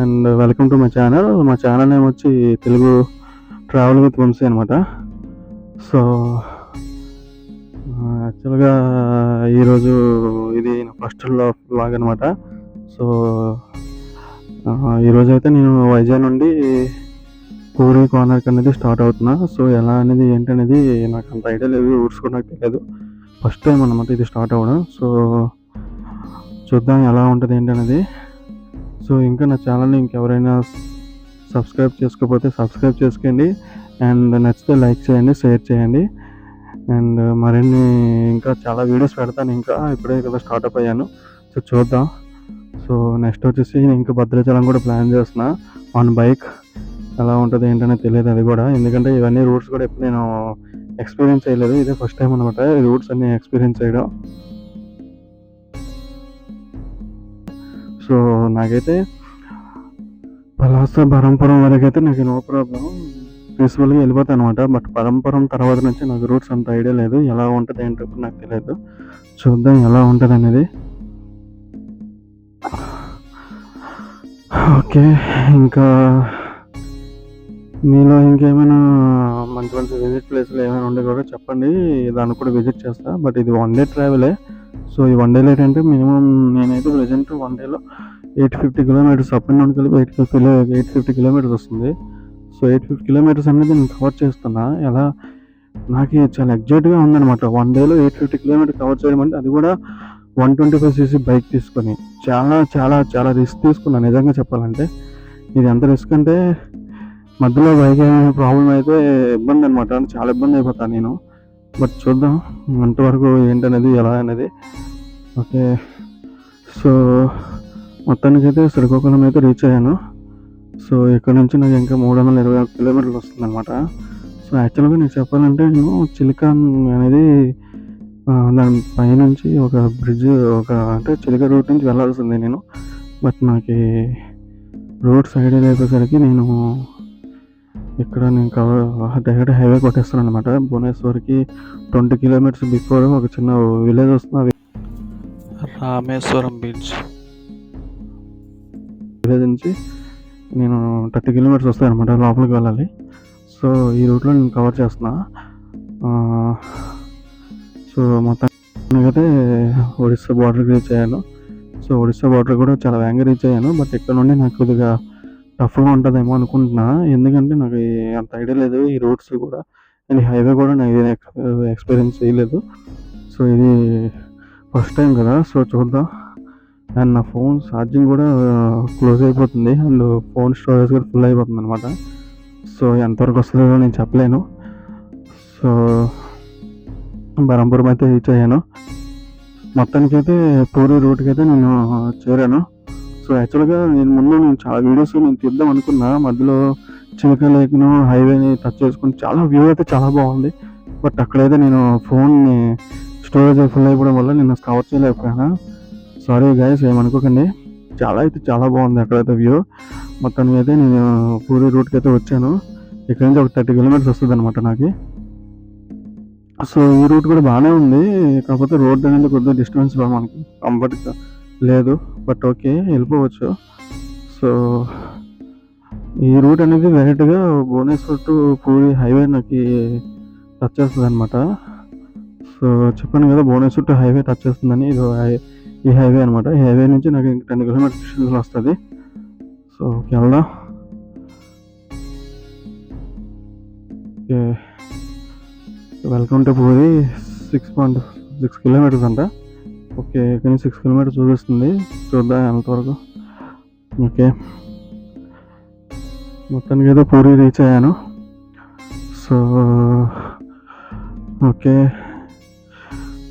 And welcome to my channel. మా channel name వచ్చి Telugu travel with Vamsi అనమాట సో యాక్చువల్గా ఈరోజు ఇది నా ఫస్ట్ బ్లాగ్ అనమాట సో ఈరోజు అయితే నేను వైజాగ్ నుండి పూరి కార్నర్కి అనేది స్టార్ట్ అవుతున్నా. సో ఎలా అనేది ఏంటనేది నాకు అంత ఐడియా లేదు రూట్స్ నాకు తెలియదు. ఫస్ట్ టైం అనమాట ఇది స్టార్ట్ అవ్వడం. సో చూద్దాం ఎలా ఉంటుంది ఏంటనేది సో ఇంకా నా ఛానల్ని ఇంకెవరైనా సబ్స్క్రైబ్ చేసుకోకపోతే సబ్స్క్రైబ్ చేసుకోండి అండ్ నచ్చితే లైక్ చేయండి షేర్ చేయండి. అండ్ మరిన్ని ఇంకా చాలా వీడియోస్ పెడతాను ఇంకా ఇప్పుడే కదా స్టార్ట్అప్ అయ్యాను. సో చూద్దాం. సో నెక్స్ట్ వచ్చేసి నేను ఇంకా భద్రాచలం కూడా ప్లాన్ చేస్తున్నా. ఆన్ బైక్ ఎలా ఉంటుంది ఏంటనే తెలియదు అది కూడా. ఎందుకంటే ఇవన్నీ రూట్స్ కూడా ఎప్పుడు నేను ఎక్స్పీరియన్స్ చేయలేదు. ఇదే ఫస్ట్ టైం అనమాట ఈ రూట్స్ అన్ని ఎక్స్పీరియన్స్ చేయడం. సో నాకైతే పలాస బరంపురం వరకు అయితే నాకు నో ప్రాబ్లం. పీస్ఫుల్గా వెళ్ళిపోతాను అనమాట బట్ పరంపరం తర్వాత నుంచి నాకు రూట్స్ అంత ఐడియా లేదు. ఎలా ఉంటుంది ఏంటో నాకు తెలియదు చూద్దాం ఎలా ఉంటుంది అనేది. ఓకే ఇంకా మీలో ఇంకేమైనా మంచి మంచి విజిట్ ప్లేస్లు ఏమైనా ఉండే కూడా చెప్పండి. దాన్ని కూడా విజిట్ చేస్తా. బట్ ఇది వన్ డే ట్రావెలే సో ఈ వన్ డేలో ఏంటంటే మినిమం నేనైతే ప్రజెంట్ వన్ డేలో eight fifty kilometres up and down కలిపి eight kilo eight fifty kilometres వస్తుంది. సో ఎయిట్ ఫిఫ్టీ కిలోమీటర్స్ అనేది నేను కవర్ చేస్తున్నా. ఎలా? నాకు చాలా ఎగ్జైట్గా ఉందన్నమాట. వన్ డేలో ఎయిట్ ఫిఫ్టీ కిలోమీటర్ కవర్ చేయడం అంటే అది కూడా one twenty five CC bike తీసుకొని చాలా చాలా చాలా రిస్క్ తీసుకున్నాను నిజంగా చెప్పాలంటే ఇది ఎంత రిస్క్ అంటే మధ్యలో బైక్ ఏమైనా ప్రాబ్లం అయితే ఇబ్బంది అనమాట చాలా ఇబ్బంది అయిపోతాను నేను. బట్ చూద్దాం అంతవరకు ఏంటనేది ఎలా అనేది. ఓకే. సో మొత్తానికి అయితే శ్రీకాకుళం అయితే రీచ్ అయ్యాను. సో ఇక్కడ నుంచి నాకు ఇంకా మూడు వందల ఇరవై ఒక కిలోమీటర్లు వస్తుంది అనమాట సో యాక్చువల్గా నేను చెప్పాలంటే నేను చిలికాన్ అనేది దాని పైనుంచి ఒక బ్రిడ్జ్ ఒక అంటే చిలిక రూట్ నుంచి వెళ్ళాల్సింది నేను. బట్ నాకు రోడ్ సైడ్ అయిపోయేసరికి నేను ఇక్కడ నేను కవర్ డైరెక్ట్ హైవే కొట్టేస్తాను అనమాట భువనేశ్వర్కి ట్వంటీ కిలోమీటర్స్ బిఫోర్ ఒక చిన్న విలేజ్ వస్తుంది. రామేశ్వరం బీచ్ విలేజ్ నుంచి నేను థర్టీ కిలోమీటర్స్ వస్తాయి అనమాట లోపలికి వెళ్ళాలి. సో ఈ రూట్లో నేను కవర్ చేస్తున్నా. సో మొత్తానికి అయితే ఒడిస్సా బార్డర్కి రీచ్ అయ్యాను. సో ఒడిస్సా బార్డర్ కూడా చాలా వేగంగా రీచ్ అయ్యాను. బట్ ఇక్కడ నుండి నాకు కొద్దిగా టఫ్గా ఉంటుందేమో అనుకుంటున్నా. ఎందుకంటే నాకు అంత ఐడియా లేదు ఈ రూట్స్ కూడా. అండ్ ఈ హైవే కూడా నాకు ఎక్స్పీరియన్స్ చేయలేదు. సో ఇది ఫస్ట్ టైం కదా. సో చూద్దాం. అండ్ నా ఫోన్ ఛార్జింగ్ కూడా క్లోజ్ అయిపోతుంది. అండ్ ఫోన్ స్టోరేజ్ కూడా ఫుల్ అయిపోతుంది అనమాట సో ఎంతవరకు వస్తుందో నేను చెప్పలేను. సో బరంపురం అయితే రీచ్ అయ్యాను. మొత్తానికి అయితే పూరి రూట్కి అయితే నేను చేరాను. సో యాక్చువల్గా నేను ముందు నేను చాలా వీడియోస్ నేను తీద్దాం అనుకున్నా. మధ్యలో చిలక లేకను హైవేని టచ్ చేసుకుని చాలా వ్యూ అయితే చాలా బాగుంది. బట్ అక్కడైతే నేను ఫోన్ని స్టోరేజ్ ఫుల్ అయిపోవడం వల్ల నేను కవర్ చేయలేకపోయాను. సారీ గైస్ ఏమనుకోకండి చాలా అయితే చాలా బాగుంది అక్కడైతే వ్యూ మొత్తానికి అయితే నేను పూరి రూట్కి అయితే వచ్చాను. ఇక్కడ నుంచి ఒక థర్టీ కిలోమీటర్స్ వస్తుంది అనమాట నాకు. సో ఈ రూట్ కూడా బాగానే ఉంది. కాకపోతే రోడ్ అనేది కొద్దిగా డిస్టెన్స్ మనకి కంఫర్ట్గా లేదు. బట్ ఓకే వెళ్ళిపోవచ్చు. సో ఈ రూట్ అనేది డైరెక్ట్గా భువనేశ్వర్ టు పూరి హైవే నాకు టచ్ చేస్తుంది అనమాట సో చెప్పాను కదా భువనేశ్వర్ టు హైవే టచ్ చేస్తుందని ఇది ఈ హైవే అనమాట ఈ హైవే నుంచి నాకు ఇంకా టెన్ కిలోమీటర్ వస్తుంది. సో ఓకే వెళ్దాం. Okay. Welcome to Puri six point six kilometres అంట. ఓకే కానీ సిక్స్ కిలోమీటర్స్ చూపిస్తుంది. చూద్దాం ఎంతవరకు. ఓకే. మొత్తానికి ఏదో పూరి రీచ్ అయ్యాను. So okay.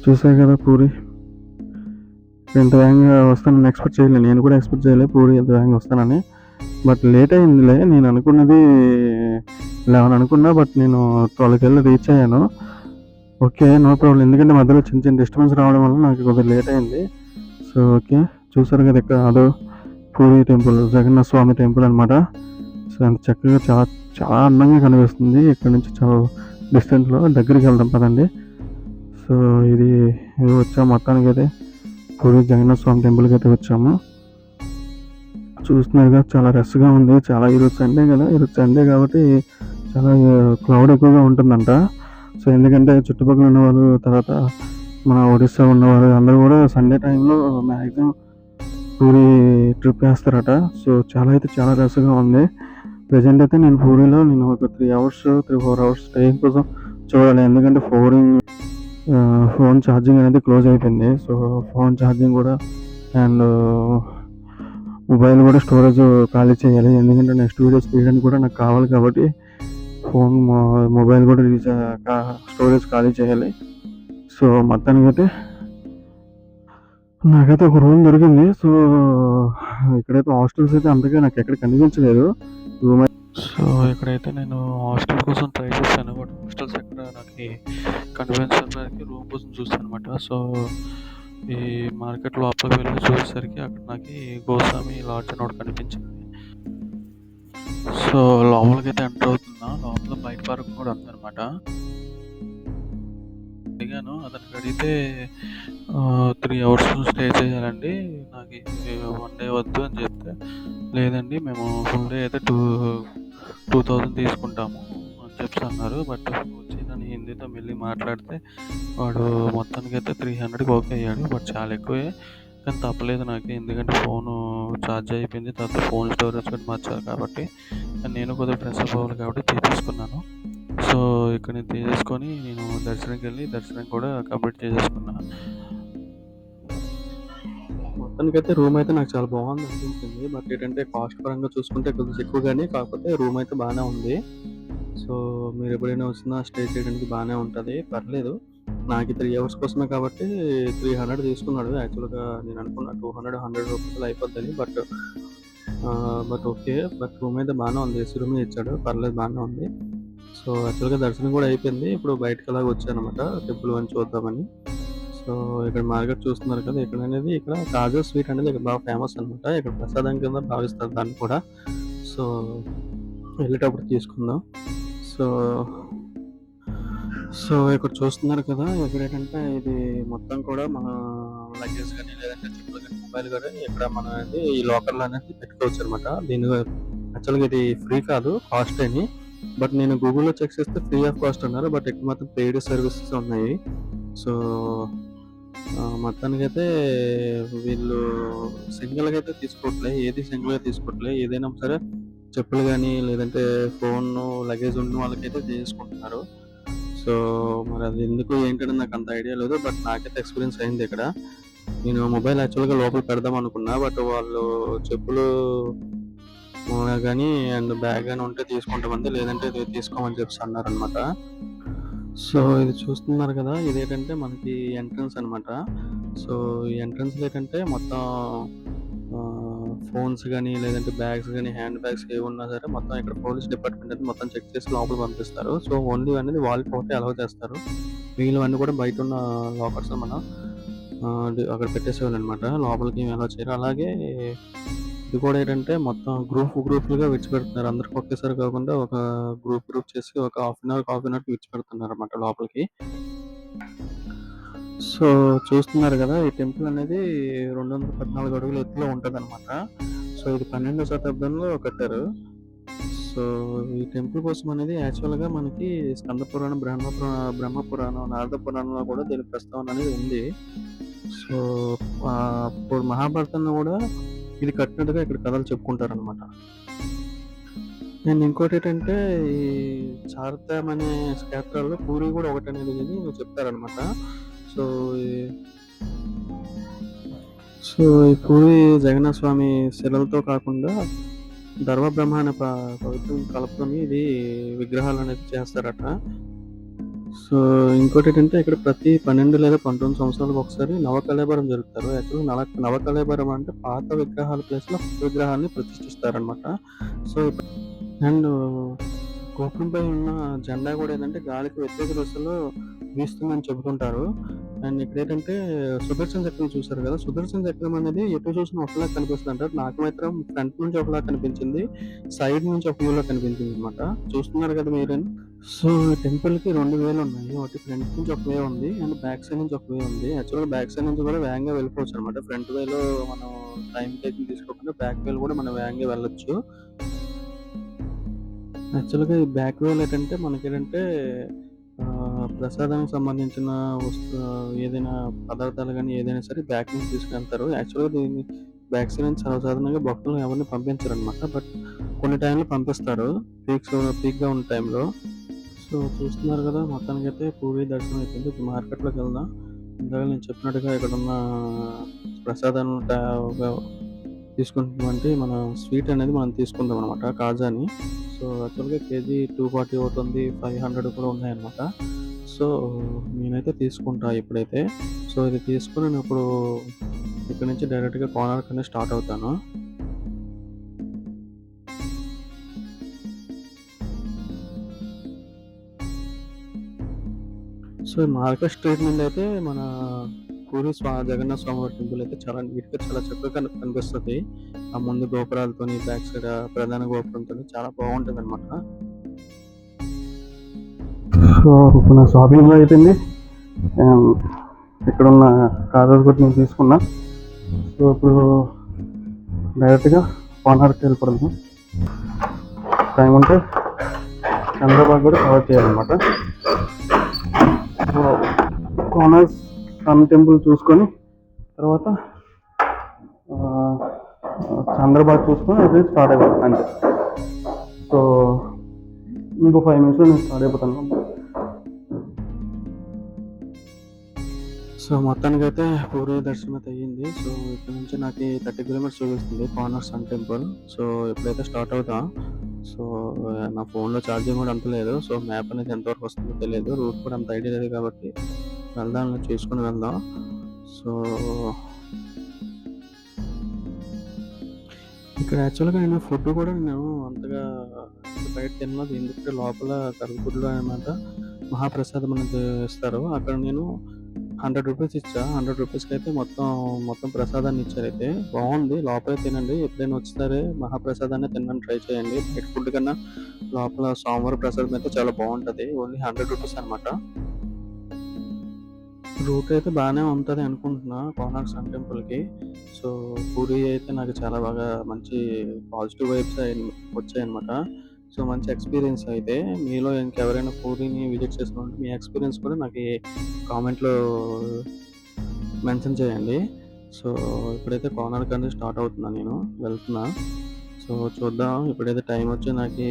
చూసాయి కదా పూరి ఇంత వేగంగా వస్తానని ఎక్స్పెక్ట్ చేయలేదు నేను కూడా ఎక్స్పెక్ట్ చేయలేదు పూరి ఇంత వేగంగా వస్తానని. బట్ లేట్ అయిందిలే. నేను అనుకున్నది లెవెన్ అనుకున్నా బట్ నేను ట్వెల్వ్కి వెళ్ళి రీచ్ అయ్యాను. Okay no problem. ఎందుకంటే మధ్యలో చిన్న చిన్న డిస్టర్బెన్స్ రావడం వల్ల నాకు కొద్దిగా లేట్ అయింది. So okay. చూసారు కదా ఇక్కడ అదో పూరి టెంపుల్ జగన్నాథ స్వామి టెంపుల్ అనమాట సో అంత చక్కగా చాలా చాలా అందంగా కనిపిస్తుంది. ఇక్కడ నుంచి చాలా డిస్టెన్స్లో దగ్గరికి వెళ్దాం పదండి. సో ఇది వచ్చాము మొత్తానికి అయితే. పూరి జగన్నాథ స్వామి టెంపుల్కి అయితే వచ్చాము. చూస్తున్నారుగా చాలా రష్గా ఉంది. చాలా ఈరోజు సండే కదా. ఈరోజు సండే కాబట్టి చాలా క్లౌడ్ ఎక్కువగా ఉంటుందంట. సో ఎందుకంటే చుట్టుపక్కల ఉన్న వాళ్ళు తర్వాత మన ఒడిస్సా ఉన్నవారు అందరూ కూడా సండే టైంలో మ్యాక్సిమం పూరి ట్రిప్ వేస్తారట. సో చాలా అయితే చాలా రష్గా ఉంది. ప్రజెంట్ అయితే నేను పూరిలో నేను ఒక three hours three four hours time కోసం చూడాలి. ఎందుకంటే ఫోరింగ్ ఫోన్ ఛార్జింగ్ అనేది క్లోజ్ అయిపోయింది. సో ఫోన్ ఛార్జింగ్ కూడా అండ్ మొబైల్ కూడా స్టోరేజ్ ఖాళీ చేయాలి. ఎందుకంటే నెక్స్ట్ వీడియోస్ తీయడానికి కూడా నాకు కావాలి కాబట్టి ఫోన్ మొబైల్ కూడా రీచ్ స్టోరేజ్ ఖాళీ చేయాలి సో మొత్తానికి అయితే నాకైతే ఒక రూమ్ దొరికింది సో ఇక్కడైతే హాస్టల్స్ అయితే అంతగా నాకు ఎక్కడ కనిపించలేదు రూమ్ సో ఇక్కడైతే నేను హాస్టల్ కోసం ట్రై చేశాను బట్ హాస్టల్స్ ఎక్కడ నాకు కనిపించడానికి రూమ్ కోసం చూస్తాను అనమాట సో ఈ మార్కెట్ లోపలికి వెళ్ళి చూసేసరికి అక్కడ నాకు గోస్వామి లాడ్జ్ అని ఒకటి కనిపించింది సో లోపలికి అయితే ఎంటర్ అవుతున్నా. లోపల బైక్ పార్క్ కూడా ఉందన్నమాట. అడిగాను అతనికి అడిగితే త్రీ అవర్స్ స్టే చేయాలండి. నాకు వన్ డే వద్దు అని చెప్తే లేదండి మేము ఫుల్ డే అయితే టూ టూ థౌజండ్ తీసుకుంటాము అని చెప్పి అన్నారు. బట్ వచ్చి నేను హిందీతో మళ్ళీ మాట్లాడితే వాడు మొత్తానికి అయితే త్రీ హండ్రెడ్కి ఓకే అయ్యాడు. బట్ చాలా ఎక్కువే. కానీ తప్పలేదు నాకు. ఎందుకంటే ఫోను ఛార్జ్ అయిపోయింది. తర్వాత ఫోన్ స్టోరేజ్ కూడా మార్చారు కాబట్టి నేను కొద్దిగా ఫ్రెష్ అప్ అవ్వాలి కాబట్టి తీసేసుకున్నాను సో ఇక్కడ నేను తీసేసుకొని నేను దర్శనంకి వెళ్ళి దర్శనం కూడా కంప్లీట్ చేసేసుకున్నాను మొత్తానికి అయితే రూమ్ అయితే నాకు చాలా బాగుంది అనిపించింది. బట్ ఏంటంటే కాస్ట్ పరంగా చూసుకుంటే కొద్దిగా ఎక్కువగానే కాకపోతే రూమ్ అయితే బాగానే ఉంది. సో మీరు ఎప్పుడైనా వచ్చినా స్టే చేయడానికి బాగానే ఉంటుంది. పర్లేదు. నాకు త్రీ అవర్స్ కోసమే కాబట్టి త్రీ హండ్రెడ్ తీసుకున్నాడు. యాక్చువల్గా నేను అనుకున్నా two hundred hundred rupees అయిపోద్దని but but okay but room అయితే బాగానే ఉంది. ఏసీ రూమే ఇచ్చాడు. పర్లేదు బాగానే ఉంది. సో యాక్చువల్గా దర్శనం కూడా అయిపోయింది. ఇప్పుడు బయటకు అలాగ వచ్చానమాట. టెంపుల్ అని చూద్దామని. సో ఇక్కడ మార్కెట్ చూస్తున్నారు కదా ఇక్కడ అనేది ఇక్కడ కాజు స్వీట్ అనేది ఇక్కడ బాగా ఫేమస్ అనమాట ఇక్కడ ప్రసాదం కింద భావిస్తారు దాన్ని కూడా. సో వెళ్ళేటప్పుడు తీసుకుందాం. సో సో ఇక్కడ చూస్తున్నారు కదా ఇక్కడ ఏంటంటే ఇది మొత్తం కూడా మన లగేజ్ కానీ లేదంటే చెప్పులు కానీ మొబైల్ కానీ ఇక్కడ మన అనేది ఈ లోకల్ అనేది పెట్టుకోవచ్చు అనమాట దీని యాక్చువల్గా ఇది ఫ్రీ కాదు కాస్ట్ అని బట్ నేను గూగుల్లో చెక్ చేస్తే ఫ్రీ ఆఫ్ కాస్ట్ అన్నారు బట్ ఇక్కడ మాత్రం పెయిడ్ సర్వీసెస్ ఉన్నాయి. సో మొత్తానికైతే వీళ్ళు సింగిల్గా అయితే తీసుకోవట్లే ఏది సింగిల్గా తీసుకోవట్లే. ఏదైనా సరే చెప్పులు కానీ లేదంటే ఫోన్ లగేజ్ ఉన్న వాళ్ళకైతే తీసుకుంటున్నారు. సో మరి అది ఎందుకు ఏంటంటే నాకు అంత ఐడియా లేదు బట్ నాకైతే ఎక్స్పీరియన్స్ అయింది ఇక్కడ. నేను మొబైల్ యాక్చువల్గా లోపల పెడదాం అనుకున్నా బట్ వాళ్ళు చెప్పులు కానీ అండ్ బ్యాగ్ కానీ ఉంటే తీసుకుంటామంది లేదంటే తీసుకోమని చెప్పి అన్నారనమాట సో ఇది చూస్తున్నారు కదా ఇదేంటంటే మనకి ఎంట్రన్స్ అన్నమాట. సో ఈ ఎంట్రన్స్ ఏంటంటే మొత్తం ఫోన్స్ కానీ లేదంటే బ్యాగ్స్ కానీ హ్యాండ్ బ్యాగ్స్ ఏ ఉన్నా సరే మొత్తం ఇక్కడ పోలీస్ డిపార్ట్మెంట్ అనేది మొత్తం చెక్ చేసి లోపల పంపిస్తారు. సో ఓన్లీ అనేది వాళ్ళకి ఒకటి అలౌ చేస్తారు. మిగిలినవన్నీ కూడా బయట ఉన్న లాకర్స్ మనం అక్కడ పెట్టేసేవాళ్ళు అనమాట లోపలికి అలౌ చేయరు. అలాగే ఇది కూడా ఏంటంటే మొత్తం గ్రూప్ గ్రూపులుగా విడిచిపెడుతున్నారు. అందరికి ఒకేసారి కాకుండా ఒక గ్రూప్ గ్రూప్ చేసి ఒక half an hour half an hour విడిచిపెడుతున్నారు అనమాట లోపలికి. సో చూస్తున్నారు కదా ఈ టెంపుల్ అనేది రెండు వందల పద్నాలుగు అడుగుల ఎత్తులో ఉంటుంది అనమాట సో ఇది పన్నెండో శతాబ్దంలో కట్టారు. సో ఈ టెంపుల్ కోసం అనేది యాక్చువల్గా మనకి స్కంద పురాణం బ్రహ్మ పురా- బ్రహ్మ పురాణం నారద పురాణంలో కూడా దీని ప్రస్తావన అనేది ఉంది. సో అప్పుడు మహాభారతంలో కూడా ఇది కట్టినట్టుగా ఇక్కడ కథలు చెప్పుకుంటారు అనమాట నేను ఇంకోటి ఏంటంటే ఈ చార్ధామ్ అనే క్షేత్రాల్లో పూరి కూడా ఒకటి అనేది చెప్తారనమాట సో సో ఈ జగన్నాథ స్వామి శిలలతో కాకుండా ధర్మ బ్రహ్మ అనే పవిత్రం కలుపుకొని ఇది విగ్రహాలు అనేది చేస్తారట. సో ఇంకోటి ఏంటంటే ఇక్కడ ప్రతి పన్నెండు లేదా పంతొమ్మిది సంవత్సరాలకు ఒకసారి నవకళేబరం జరుపుతారు. యాక్చువల్గా నవ నవకళేబరం అంటే పాత విగ్రహాల ప్లేస్లో కొత్త విగ్రహాన్ని ప్రతిష్ఠిస్తారనమాట సో అండ్ గోపురంపై ఉన్న జెండా కూడా ఏంటంటే గాలికి వ్యతిరేక దిశలో వీస్తుందని చెబుతుంటారు. అండ్ ఇక్కడ ఏంటంటే సుదర్శన్ చక్రం చూసారు కదా సుదర్శన్ చక్రం అనేది ఎటు చూసినా ఒకలా కనిపిస్తుంది అంటారు. నాకు మాత్రం ఫ్రంట్ నుంచి ఒకలా కనిపించింది సైడ్ నుంచి ఒక వ్యూలో కనిపించింది అనమాట చూస్తున్నారు కదా మీరు. సో టెంపుల్కి రెండు వేలు ఉన్నాయి. ఒకటి ఫ్రంట్ నుంచి ఒక వే ఉంది అండ్ బ్యాక్ సైడ్ నుంచి ఒక వే ఉంది. యాక్చువల్గా బ్యాక్ సైడ్ నుంచి కూడా వేగంగా వెళ్ళిపోవచ్చు అనమాట ఫ్రంట్ వేలో మనం టైం టేకింగ్ తీసుకోకుండా బ్యాక్ వేలు కూడా మనం వేగంగా వెళ్ళొచ్చు. యాక్చువల్గా ఈ బ్యాక్ వేల్ ఏంటంటే మనకి ఏంటంటే ఆ, ప్రసాదానికి సంబంధించిన వస్తు ఏదైనా పదార్థాలు కానీ ఏదైనా సరే బ్యాక్ నుంచి తీసుకెళ్తారు. యాక్చువల్గా దీన్ని బ్యాక్ సైడ్ నుంచి సర్వసాధారణంగా భక్తులు ఎవరిని పంపించరు అనమాట బట్ కొన్ని టైంలో పంపిస్తారు. పీక్స్ పీక్గా ఉన్న టైంలో సో చూస్తున్నారు కదా మొత్తానికి అయితే పూరి దర్శనం అయిపోయింది. ఇప్పుడు మార్కెట్లోకి వెళ్దాం. ఇందాక నేను చెప్పినట్టుగా ఇక్కడ ఉన్న ప్రసాదం తీసుకుంటామంటే మన స్వీట్ అనేది మనం తీసుకుందాం అనమాట కాజాని. సో యాక్చువల్గా కేజీ టూ ఫార్టీ అవుతుంది ఫైవ్ హండ్రెడ్ కూడా ఉన్నాయన్నమాట. సో నేనైతే తీసుకుంటా ఇప్పుడైతే. సో ఇది తీసుకుని నేను ఇప్పుడు ఇక్కడ నుంచి డైరెక్ట్గా కార్నర్ అనేది స్టార్ట్ అవుతాను. సో మార్కెట్ స్ట్రీట్ నుండి అయితే మన పూరి స్వా జగన్నాథ స్వామివారి టెంపుల్ అయితే చాలా నీట్గా చాలా చక్కగా కనిపిస్తుంది. ఆ ముందు గోపురాలతోని బ్యాక్ సైడ్ ప్రధాన గోపురంతో చాలా బాగుంటుంది అనమాట సో ఇప్పుడు నా షాపింగ్ అయిపోయింది. ఇక్కడ ఉన్న కాజాస్ కూడా నేను తీసుకున్నా. సో ఇప్పుడు డైరెక్ట్గా కోనార్కి వెళ్ళిపోదాము. టైం ఉంటే చంద్రబాబు కూడా కవర్ చేయాలన్నమాట. సో కోనార్క్ సన్ టెంపుల్ చూసుకొని తర్వాత చంద్రబాబు చూసుకొని అది స్టార్ట్ అయిపోతాను అంతే. సో ఇంకో ఫైవ్ మినిట్స్లో నేను స్టార్ట్ అయిపోతాను. సో మొత్తానికి అయితే పూర్వ దర్శనం అయితే అయ్యింది. సో ఇక్కడ నుంచి నాకు థర్టీ కిలోమీటర్స్ చూపిస్తుంది కార్నర్ సన్ టెంపుల్. సో ఎప్పుడైతే స్టార్ట్ అవుతా సో నా ఫోన్లో ఛార్జింగ్ కూడా అంత లేదు. సో మ్యాప్ అనేది ఎంతవరకు వస్తుందో తెలియదు. రూట్ కూడా అంత ఐడియా లేదు కాబట్టి వెళ్దాం చేసుకుని వెళ్దాం. సో ఇక్కడ యాక్చువల్గా నేను ఫుడ్ కూడా నేను అంతగా బయట తినలేదు. ఎందుకంటే లోపల కరుగుడ్లో అనమాట మహాప్రసాదం అనేది ఇస్తారు. అక్కడ నేను హండ్రెడ్ రూపీస్ ఇచ్చా. హండ్రెడ్ రూపీస్కి అయితే మొత్తం మొత్తం ప్రసాదాన్ని ఇచ్చారు అయితే. బాగుంది లోపలే తినండి. ఎప్పుడైనా వచ్చినారే మహాప్రసాదాన్ని తినడానికి ట్రై చేయండి. బయట ఫుడ్ కన్నా లోపల సోమవారం ప్రసాదం అయితే చాలా బాగుంటుంది. ఓన్లీ హండ్రెడ్ రూపీస్ అనమాట రూట్ అయితే బాగానే ఉంటుంది అనుకుంటున్నా కోనార్క్ సన్ టెంపుల్కి. సో పూరి అయితే నాకు చాలా బాగా మంచి పాజిటివ్ వైబ్స్ వచ్చాయి అనమాట సో మంచి ఎక్స్పీరియన్స్ అయితే. మీలో ఇంకెవరైనా పూరిని విజిట్ చేసిన మీ ఎక్స్పీరియన్స్ కూడా నాకు కామెంట్లో మెన్షన్ చేయండి. సో ఇప్పుడైతే కోనార్క్ అనేది స్టార్ట్ అవుతున్నా నేను వెళ్తున్నా. సో చూద్దాం. ఇప్పుడైతే టైం వచ్చి నాకు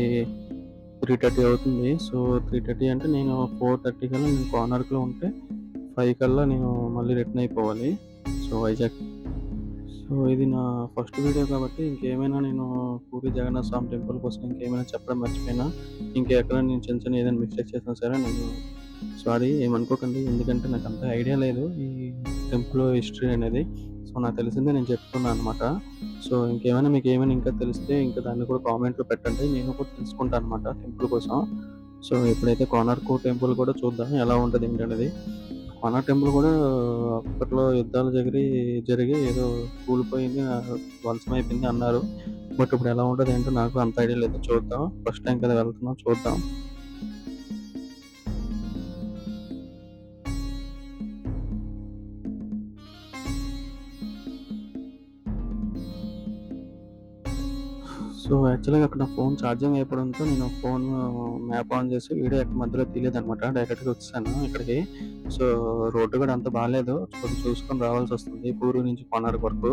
త్రీ థర్టీ అవుతుంది. సో త్రీ థర్టీ అంటే నేను ఫోర్ థర్టీ కల్లా నేను కోనార్క్లో ఉంటే ఫైవ్ కల్లా నేను మళ్ళీ రిటర్న్ అయిపోవాలి. సో వైజాగ్ సో ఇది నా ఫస్ట్ వీడియో కాబట్టి ఇంకేమైనా నేను పూరి జగన్నాథ స్వామి టెంపుల్ కోసం ఇంకేమైనా చెప్పడం మర్చిపోయినా ఇంకెక్కడ నేను చిన్న చిన్న ఏదైనా మిస్టేక్ చేసినా సరే నేను సారీ ఏమనుకోకండి. ఎందుకంటే నాకు అంత ఐడియా లేదు ఈ టెంపుల్ హిస్టరీ అనేది. సో నాకు తెలిసిందే నేను చెప్తున్నాను అనమాట సో ఇంకేమైనా మీకు ఏమైనా ఇంకా తెలిస్తే ఇంకా దాన్ని కూడా కామెంట్లో పెట్టండి. నేను కూడా తెలుసుకుంటాను అనమాట టెంపుల్ కోసం. సో ఇప్పుడైతే కోనార్క్ టెంపుల్ కూడా చూద్దాం ఎలా ఉంటుంది ఏంటనేది మన టెంపుల్ కూడా అప్పట్లో యుద్ధాలు జరిగి జరిగి ఏదో కూలిపోయింది ధ్వంసమైపోయింది అన్నారు. బట్ ఇప్పుడు ఎలా ఉంటుంది ఏంటో నాకు అంత ఐడియా లేదు. చూద్దాం. ఫస్ట్ టైం కదా వెళ్తున్నాం చూద్దాం. సో యాక్చువల్గా అక్కడ ఫోన్ ఛార్జింగ్ అయిపోవడంతో నేను ఫోన్ మ్యాప్ ఆన్ చేసి వీడియో ఎక్కడ మధ్యలో తీయలేదు అనమాట డైరెక్ట్గా వచ్చాను ఇక్కడికి. సో రోడ్డు కూడా అంత బాగాలేదు కొంచెం చూసుకొని రావాల్సి వస్తుంది. పూరు నుంచి కోనార్క్ వరకు.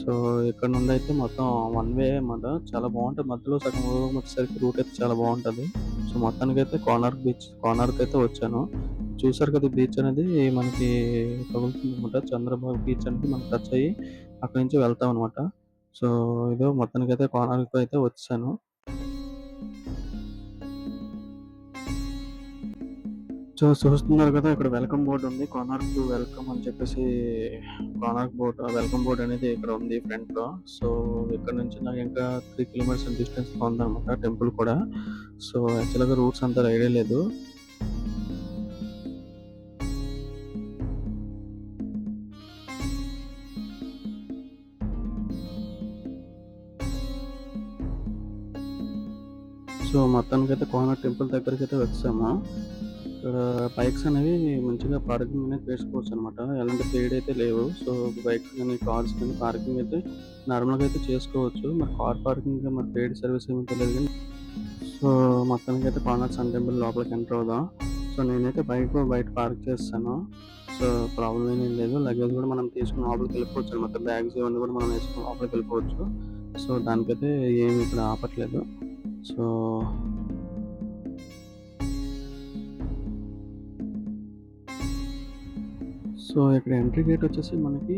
సో ఇక్కడ నుండి అయితే మొత్తం వన్ వే అన్నమాట. చాలా బాగుంటుంది. మధ్యలో సగం వచ్చేసరికి రూట్ అయితే చాలా బాగుంటుంది. సో మొత్తానికి అయితే కోనార్క్ బీచ్ కోనార్క్ అయితే వచ్చాను. చూసారు కదా బీచ్ అనేది? మనకి తగులుతుంది అనమాట చంద్రబాబు బీచ్ అనేది మనకి టచ్ అయ్యి అక్కడి నుంచి వెళ్తాం అనమాట సో ఇదో మొత్తానికి అయితే కోనార్క్ అయితే వచ్చాను. సో చూస్తున్నారు కదా ఇక్కడ వెల్కమ్ బోర్డు ఉంది. కోనార్క్ వెల్కమ్ అని చెప్పేసి కోనార్క్ బోర్డ్ వెల్కమ్ బోర్డు అనేది ఇక్కడ ఉంది ఫ్రంట్లో సో ఇక్కడ నుంచి నాకు ఇంకా త్రీ కిలోమీటర్స్ డిస్టెన్స్లో ఉందన్నమాట టెంపుల్ కూడా. సో యాక్చువల్గా రూట్స్ అంత ఐడియా లేదు. సో మొత్తానికి అయితే కోనార్క్ టెంపుల్ దగ్గరికైతే వచ్చాము. ఇక్కడ బైక్స్ అనేవి మంచిగా పార్కింగ్ అనేది చేసుకోవచ్చు అనమాట. ఎలాంటి పేడ్ అయితే లేవు. సో బైక్స్ కానీ కార్స్ కానీ పార్కింగ్ అయితే నార్మల్‌గా అయితే చేసుకోవచ్చు. మరి కార్ పార్కింగ్ మరి పేడ్ సర్వీస్ ఏమో తెలీదు సో సో అయితే కోనర్ సన్ టెంపుల్ లోపలికి ఎంటర్ అవుదాం. సో నేనైతే బైక్ బయట పార్క్ చేస్తాను సో ప్రాబ్లమ్ ఏం లేదు. లగేజ్ కూడా మనం తీసుకుని లోపలికి వెళ్ళిపోవచ్చు అనమాట. బ్యాగ్స్ ఇవన్నీ కూడా మనం వేసుకుని లోపలికి వెళ్ళిపోవచ్చు. సో దానికైతే ఏమి ఇక్కడ ఆపట్లేదు. సో సో ఇక్కడ ఎంట్రీ గేట్ వచ్చేసి మనకి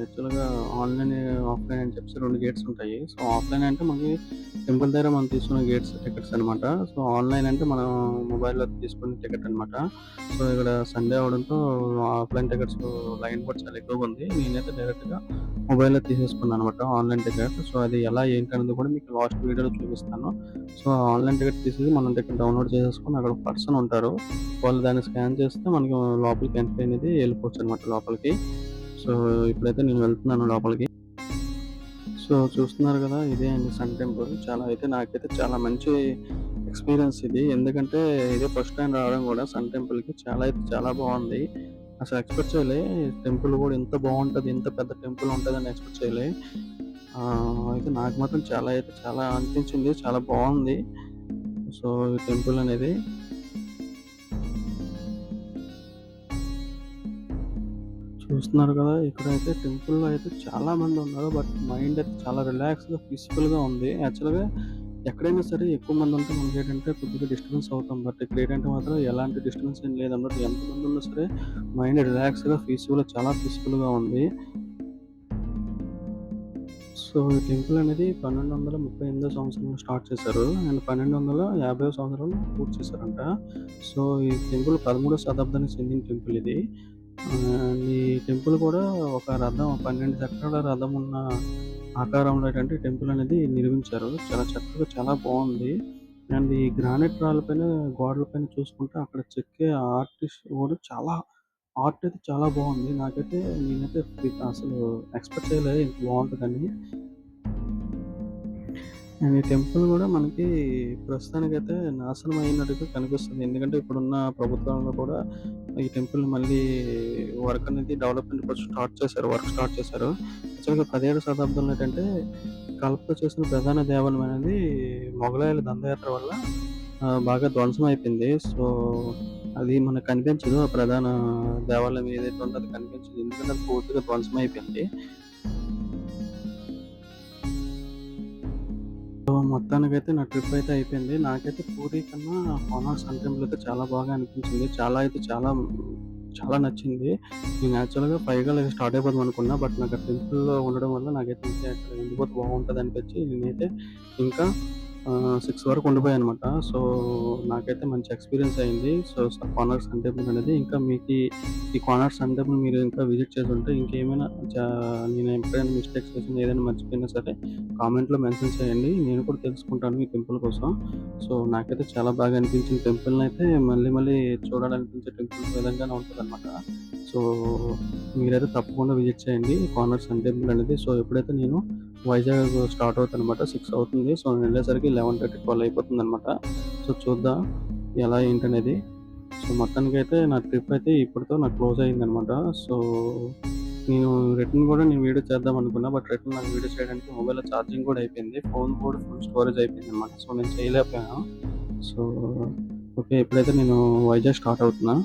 యాక్చువల్‌గా ఆన్‌లైన్, ఆఫ్‌లైన్ అని చెప్పేసి రెండు గేట్స్ ఉంటాయి. సో ఆఫ్‌లైన్ అంటే మనకి టెంపుల్ దగ్గర మనం తీసుకున్న గేట్స్ టికెట్స్ అనమాట. సో ఆన్‌లైన్ అంటే మనం మొబైల్‌లో తీసుకునే టికెట్ అనమాట. సో ఇక్కడ సండే అవడంతో ఆఫ్‌లైన్ టికెట్స్ లైన్ కూడా చాలా ఎక్కువగా ఉంది. నేనైతే డైరెక్ట్‌గా మొబైల్‌లో తీసేసుకున్నాను అనమాట ఆన్‌లైన్ టికెట్. సో అది ఎలా ఏంటనేది కూడా మీకు లాస్ట్ వీడియోలో చూపిస్తాను. సో ఆన్‌లైన్ టికెట్ తీసేసి మనం టికెట్ డౌన్‌లోడ్ చేసేసుకొని అక్కడ పర్సన్ ఉంటారు. వాళ్ళు దాన్ని స్కాన్ చేస్తే మనకి లోపలికి ఎంట్రీ అనేది వెళ్ళిపోవచ్చు అనమాట లోపలికి. సో ఇప్పుడైతే నేను వెళ్తున్నాను లోపలికి. సో చూస్తున్నారు కదా! ఇదే అండి సన్ టెంపుల్. చాలా అయితే నాకైతే చాలా మంచి ఎక్స్‌పీరియన్స్ ఇది. ఎందుకంటే ఇదే ఫస్ట్ టైం రావడం కూడా సన్ టెంపుల్‌కి. చాలా అయితే చాలా బాగుంది అసలు ఎక్స్‌పెక్ట్ చేయలే. టెంపుల్ కూడా ఇంత బాగుంటుంది ఇంత పెద్ద టెంపుల్ ఉంటుందని ఎక్స్‌పెక్ట్ చేయలే. అయితే నాకు మాత్రం చాలా అయితే చాలా అనిపించింది. చాలా బాగుంది సో ఈ టెంపుల్ అనేది. చూస్తున్నారు కదా! ఇక్కడైతే టెంపుల్‌లో అయితే చాలా మంది ఉన్నారు. బట్ మైండ్ అయితే చాలా రిలాక్స్‌గా, పీస్‌ఫుల్‌గా ఉంది. యాక్చువల్‌గా ఎక్కడైనా సరే ఎక్కువ మంది ఉంటే మనకేంటంటే కొద్దిగా డిస్టర్బెన్స్ అవుతాం. బట్ ఇక్కడ ఏంటంటే మాత్రం ఎలాంటి డిస్టర్బెన్స్ ఏం లేదన్నమాట. ఎంతమంది ఉన్నా సరే మైండ్ రిలాక్స్‌గా, పీస్‌ఫుల్‌గా చాలా పీస్‌ఫుల్‌గా ఉంది. సో ఈ టెంపుల్ అనేది 1238 సంవత్సరంలో స్టార్ట్ చేశారు. అండ్ 1250 సంవత్సరంలో పూర్తి చేశారంట. సో ఈ టెంపుల్ 13వ శతాబ్దానికి చెందిన టెంపుల్ ఇది. ఈ టెంపుల్ కూడా ఒక రథం 12 చక్రాల రథం ఉన్న ఆకారంలో ఏంటంటే టెంపుల్ అనేది నిర్మించారు. చాలా చక్కగా చాలా బాగుంది. అండ్ ఈ గ్రానైట్ రాళ్ళ పైన గోడల పైన చూసుకుంటే అక్కడ చెక్కే ఆర్టిస్ట్ కూడా చాలా ఆర్ట్ అయితే చాలా బాగుంది. నాకైతే నేనైతే అసలు ఎక్స్‌పెక్ట్ చేయలేదు. ఇంత బాగుంటుందని. అండ్ ఈ టెంపుల్ కూడా మనకి ప్రస్తుతానికైతే నాశనం అయినట్టుగా కనిపిస్తుంది. ఎందుకంటే ఇప్పుడున్న ప్రభుత్వంలో కూడా ఈ టెంపుల్ మళ్ళీ వర్క్ అనేది డెవలప్‌మెంట్ ఇప్పుడు స్టార్ట్ చేశారు. వర్క్ స్టార్ట్ చేశారు. యాక్చువల్‌గా 17వ శతాబ్దంలో ఏంటంటే కల్ప చేసిన ప్రధాన దేవాలయం అనేది మొఘలాయల దండయాత్ర వల్ల బాగా ధ్వంసం అయిపోయింది. సో అది మనకు కనిపించదు. ఆ ప్రధాన దేవాలయం ఏదైతే ఉందో అది కనిపించదు. ఎందుకంటే అది పూర్తిగా ధ్వంసం అయిపోయింది. మొత్తానికైతే నా ట్రిప్ అయితే అయిపోయింది. నాకైతే పూరి కన్నా కోనార్క్ సన్ టెంపుల్ అయితే చాలా బాగా అనిపించింది. చాలా అయితే చాలా చాలా నచ్చింది. నేను యాక్చువల్‌గా 5 అలాగా స్టార్ట్ అయిపోదాం అనుకున్నా. బట్ నాకు ఆ టెంపుల్‌లో ఉండడం వల్ల నాకైతే ఇంకా అక్కడ ఉండిపోతే అనిపించి నేనైతే ఇంకా సిక్స్ వరకు ఉండిపోయాయి అనమాట సో నాకైతే మంచి ఎక్స్‌పీరియన్స్ అయింది. సో కార్నర్స్ సన్ టెంపుల్ అనేది. ఇంకా మీకు ఈ కార్నర్స్ సన్ టెంపుల్ మీరు ఇంకా విజిట్ చేసి ఉంటే ఇంకేమైనా నేను ఎప్పుడైనా మిస్టేక్స్ చేసినా ఏదైనా మర్చిపోయినా సరే కామెంట్‌లో మెన్షన్ చేయండి. నేను కూడా తెలుసుకుంటాను ఈ టెంపుల్ కోసం. సో నాకైతే చాలా బాగా అనిపించిన అయితే మళ్ళీ మళ్ళీ చూడాలనిపించే టెంపుల్ విధంగానే ఉంటుంది అనమాట సో మీరైతే తప్పకుండా విజిట్ చేయండి. కోనార్క్ సన్ టెంపుల్ అనేది. సో ఎప్పుడైతే నేను వైజాగ్ స్టార్ట్ అవుతానమాట సిక్స్ అవుతుంది. సో నేను వెళ్ళేసరికి లెవెన్ థర్టీ ట్వెల్వ్ అయిపోతుంది అనమాట సో చూద్దాం ఎలా ఏంటనేది. సో మొత్తానికైతే నా ట్రిప్ అయితే ఇప్పటితో నాకు క్లోజ్ అయింది అనమాట సో నేను రిటర్న్ కూడా నేను వీడియో చేద్దాం అనుకున్నా. బట్ రిటర్న్ నాకు వీడియో చేయడానికి మొబైల్‌లో ఛార్జింగ్ కూడా అయిపోయింది. ఫోన్ కూడా ఫుల్ స్టోరేజ్ అయిపోయిందన్నమాట. సో నేను చేయలేకపోయాను. So okay. ఇప్పుడైతే నేను వైజాగ్ స్టార్ట్ అవుతున్నా.